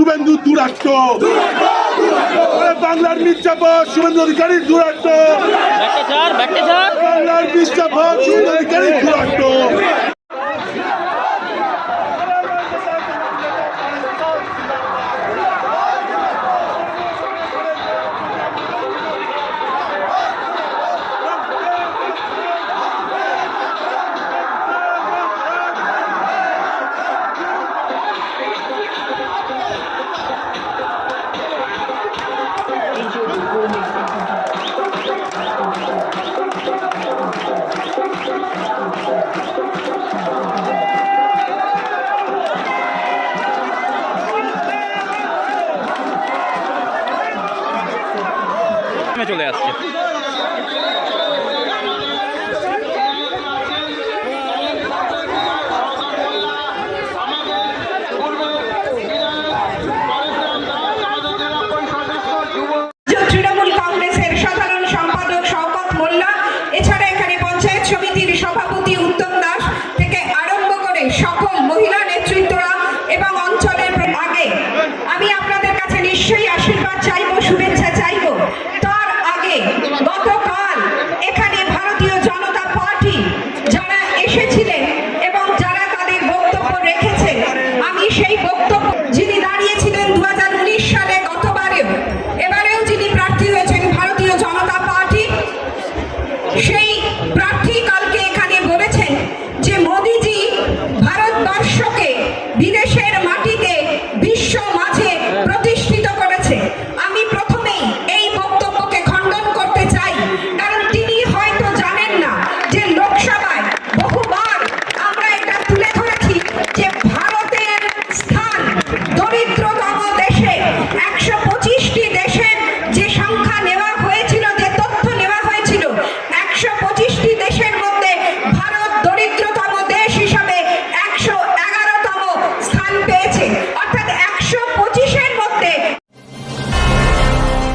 শুভেন্দু দুরাষ্ট্র ওরে বাংলার মির্জাফর শুভেন্দু অধিকারী ছাড় বাংলার Mir Jafar Suvendu Adhikari দুরাষ্ট্র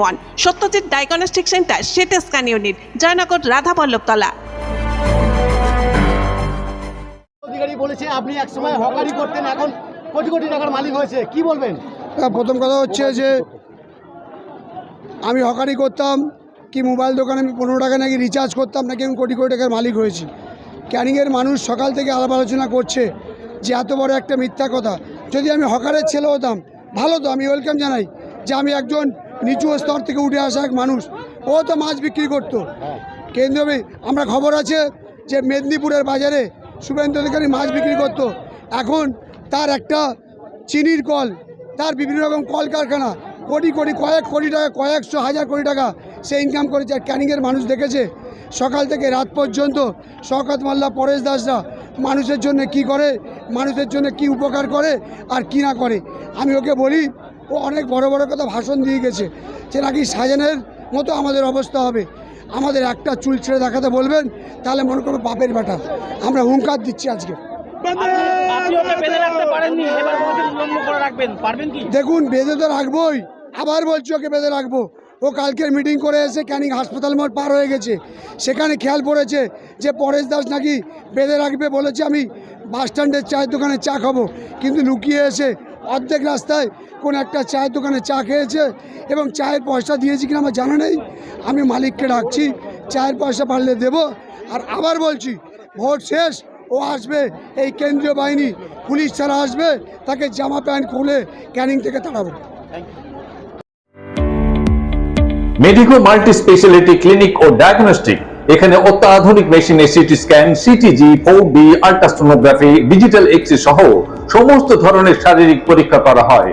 one. Satyajit diagnostic centre CT scan unit Joynagar Radhaballavtala. Adhikari বলেছে আপনি একসময় হকারি করতেন এখন কোটি কোটি টাকার মালিক হয়েছে। কি বলবেন? প্রথম কথা হচ্ছে যে আমি হকারি করতাম কি মোবাইল দোকানে আমি পনেরো টাকা নাকি রিচার্জ করতাম নাকি আমি কোটি কোটি টাকার মালিক হয়েছি। ক্যানিংয়ের মানুষ সকাল থেকে আলাপ আলোচনা করছে যে এত বড় একটা মিথ্যা কথা। যদি আমি হকারের ছেলে হতাম ভালো তো আমি ওয়েলকাম জানাই যে আমি একজন নিচু স্তর থেকে উঠে আসা এক মানুষ। ও তো মাছ বিক্রি করতো। কেন্দ্রীয় আমরা খবর আছে যে মেদিনীপুরের বাজারে শুভেন্দু অধিকারী মাছ বিক্রি করতো। এখন তার একটা চিনির কল, তার বিভিন্ন রকম কলকারখানা, কোটি কোটি, কয়েক কোটি টাকা, কয়েকশো হাজার কোটি টাকা সে ইনকাম করেছে। আর ক্যানিংয়ের মানুষ দেখেছে, সকাল থেকে রাত পর্যন্ত শওকত মাল্লা, পরেশ দাসরা মানুষের জন্য কি করে, মানুষের জন্য কি উপকার করে আর কি না করে। আমি ওকে বলি ও অনেক বড় বড় কথা ভাষণ দিয়ে গেছে যে নাকি সাজানের মতো আমাদের অবস্থা হবে। আমাদের একটা চুল ছেড়ে দেখাতে বলবেন তাহলে মনে করব বাপের বেটা। আমরা হুঙ্কার দিচ্ছি আজকে। দেখুন বেঁধে তো রাখবোই আবার বলছি ওকে বেঁধে রাখব। ও কালকের মিটিং করে এসে ক্যানিং হাসপাতাল মোড় পার হয়ে গেছে। সেখানে খেয়াল পড়েছে যে পরেশ দাস নাকি বেঁধে রাখবে বলেছে আমি বাস স্ট্যান্ডের চায়ের দোকানে চা খাব। কিন্তু লুকিয়ে এসে অর্ধেক রাস্তায় কোন একটা চায়ের দোকানে চা খেয়েছে এবং চায়ের পয়সা দিয়েছি কিনা আমার জানা নেই। আমি মালিককে ডাকছি, চায়ের পয়সা পারলে দেবো। আর আবার বলছি, ভোট শেষ, ও আসবে, এই কেন্দ্রীয় বাহিনী, পুলিশ ছাড়া আসবে, তাকে জামা প্যান্ট খুলে ক্যানিং থেকে তাড়াবো। মেডিকো মাল্টি স্পেশালিটি ক্লিনিক ও ডায়াগনস্টিক, এখানে অত্যাধুনিক মেশিনে CT scan, CTG, four D ultrasonography, digital x-ray সহ সমস্ত ধরনের শারীরিক পরীক্ষা করা হয়।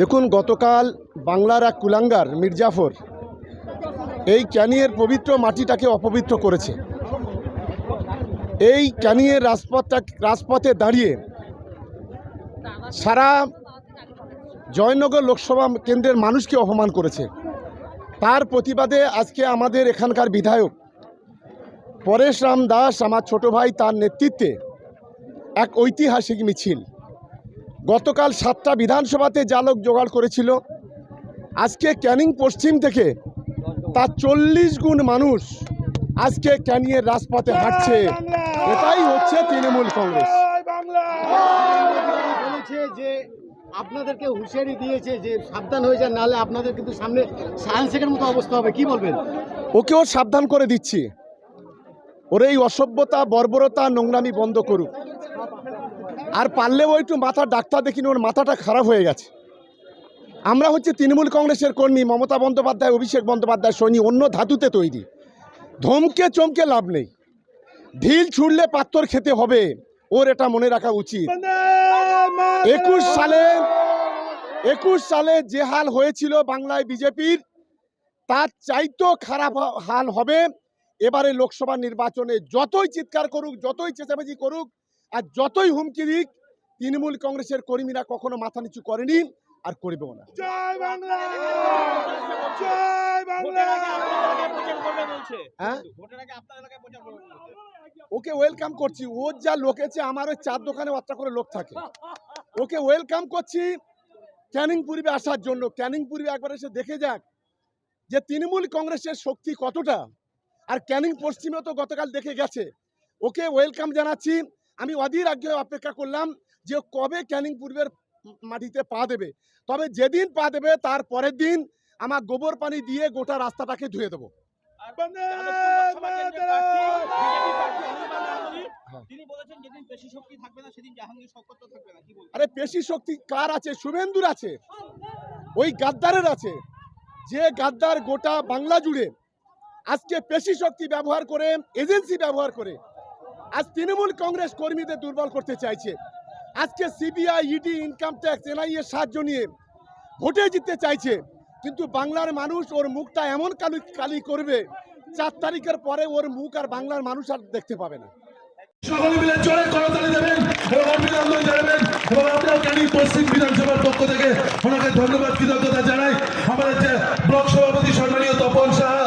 দেখুন, গতকাল বাংলার এক কুলাঙ্গার, মির্জাফর, এই ক্যানিয়ের পবিত্র মাটিটাকে অপবিত্র করেছে। এই ক্যানিয়ের রাজপথটা, রাজপথে দাঁড়িয়ে সারা জয়নগর লোকসভা কেন্দ্রের মানুষকে অপমান করেছে। তার প্রতিবাদে আজকে আমাদের এখানকার বিধায়ক পরেশ রাম দাস, আমার ছোট ভাই, তার নেতৃত্বে এক ঐতিহাসিক মিছিল। গতকাল সাতটা বিধানসভাতে যা লোক জোগাড় করেছিল। আজকে ক্যানিং পশ্চিম থেকে তার চল্লিশ গুণ মানুষ আজকে ক্যানিংয়ের রাজপথে হাঁটছে। এটাই হচ্ছে তৃণমূল কংগ্রেস। যে আপনাদেরকে হুঁশিয়ারি দিয়েছে যে সাবধান হয়ে যান নাহলে আপনাদের কিন্তু সামনে সায়েন্সের মতো অবস্থা হবে। কি বলবেন? ওকেও সাবধান করে দিচ্ছি। ওর এই অসভ্যতা বর্বরতা নোংরামি বন্ধ করুক। আর পারলেও একটু মাথার ডাক্তার দেখিনি, ওর মাথাটা খারাপ হয়ে গেছে। আমরা হচ্ছে তৃণমূল কংগ্রেসের কর্মী, মমতা বন্দ্যোপাধ্যায়, অভিষেক বন্দ্যোপাধ্যায় সৈনিক অন্য ধাতুতে তৈরি। ধমকে চমকে লাভ নেই। ঢিল ছুড়লে পাত্তর খেতে হবে, ওর এটা মনে রাখা উচিত। একুশ সালে একুশ সালে যে হাল হয়েছিল বাংলায় বিজেপির, তার চাইতেও খারাপ হাল হবে। এবারে লোকসভা নির্বাচনে যতই চিৎকার করুক, যতই চেঁচামেচি করুক আর যতই হুমকি দিক তৃণমূল কংগ্রেসের কর্মীরা কখনো মাথা নিচু করেনি আর করবেও না। হ্যাঁ? ওকে ওয়েলকাম করছি। ওর যা লোকেছে আমার ওই চার দোকানে বাচ্চা করে লোক থাকে। ওকে ওয়েলকাম করছি ক্যানিং পূর্বে আসার জন্য। ক্যানিং পূর্বে একবার এসে দেখে যাক যে তৃণমূল কংগ্রেসের শক্তি কতটা। আর ক্যানিং পশ্চিমেও তো গতকাল দেখে গেছে। ওকে ওয়েলকাম জানাচ্ছি। আমি অধীর আগ্রহে অপেক্ষা করলাম যে কবে ক্যানিং পূর্বের মাটিতে পা দেবে। তবে যেদিন পা দেবে তার পরের দিন আমার গোবর পানি দিয়ে গোটা রাস্তাটাকে ধুয়ে দেবো। তিনি বলেছেন যেদিন পেশি শক্তি থাকবে না সেদিন জাহাঙ্গীর শক্ত থাকবে না। কি বলবেন? আরে পেশি শক্তি কার আছে? শুভেন্দুর আছে। ওই গাদ্দারের আছে। যে গাদ্দার গোটা বাংলা জুড়ে আজকে পেশি শক্তি ব্যবহার করে এজেন্সি ব্যবহার করে আজ তৃণমূল কংগ্রেস কর্মীদের দুর্বল করতে চাইছে। আজকে CBI ED income tax NIA সাহায্য নিয়ে ভোটে জিততে চাইছে। কিন্তু বাংলার মানুষ ওর মুখটা এমন কালি কালি করবে, চার তারিখের পরে ওর মুখ আর বাংলার মানুষ আর দেখতে পাবে না। সকলে মিলে জোরে করতালি দেবেন এবং অভিনন্দন জানাবেন এবং ক্যানিং পশ্চিম বিধানসভার পক্ষ থেকে ওনাকে ধন্যবাদ, কৃতজ্ঞতা জানাই। আমাদের যে ব্লক সভাপতি সম্মানীয় তপন সাহা